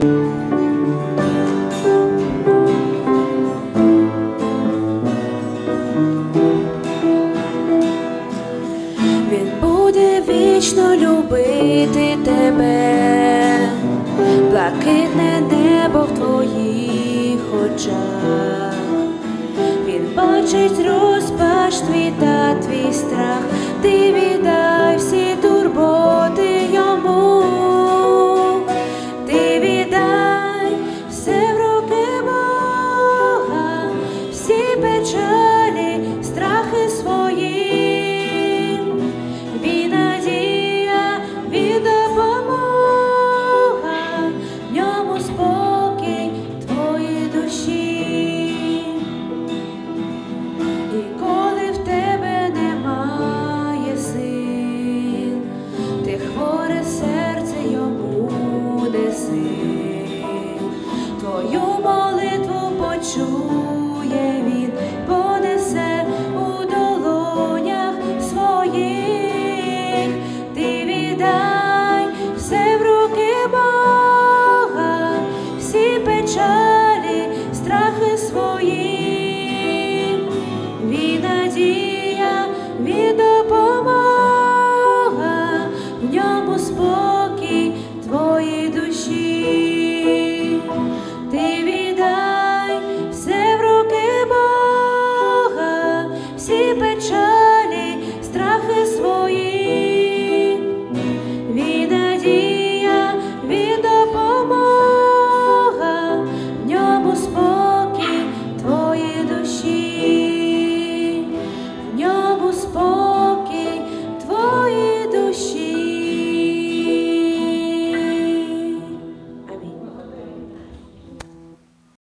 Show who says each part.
Speaker 1: Він буде вічно любити тебе, блакитне небо в твоїх очах, він бачить розпаш твій та твій страх. Чує він, понесе у долонях своїх, ти віддай все в руки Бога, всі печалі, страхи свої.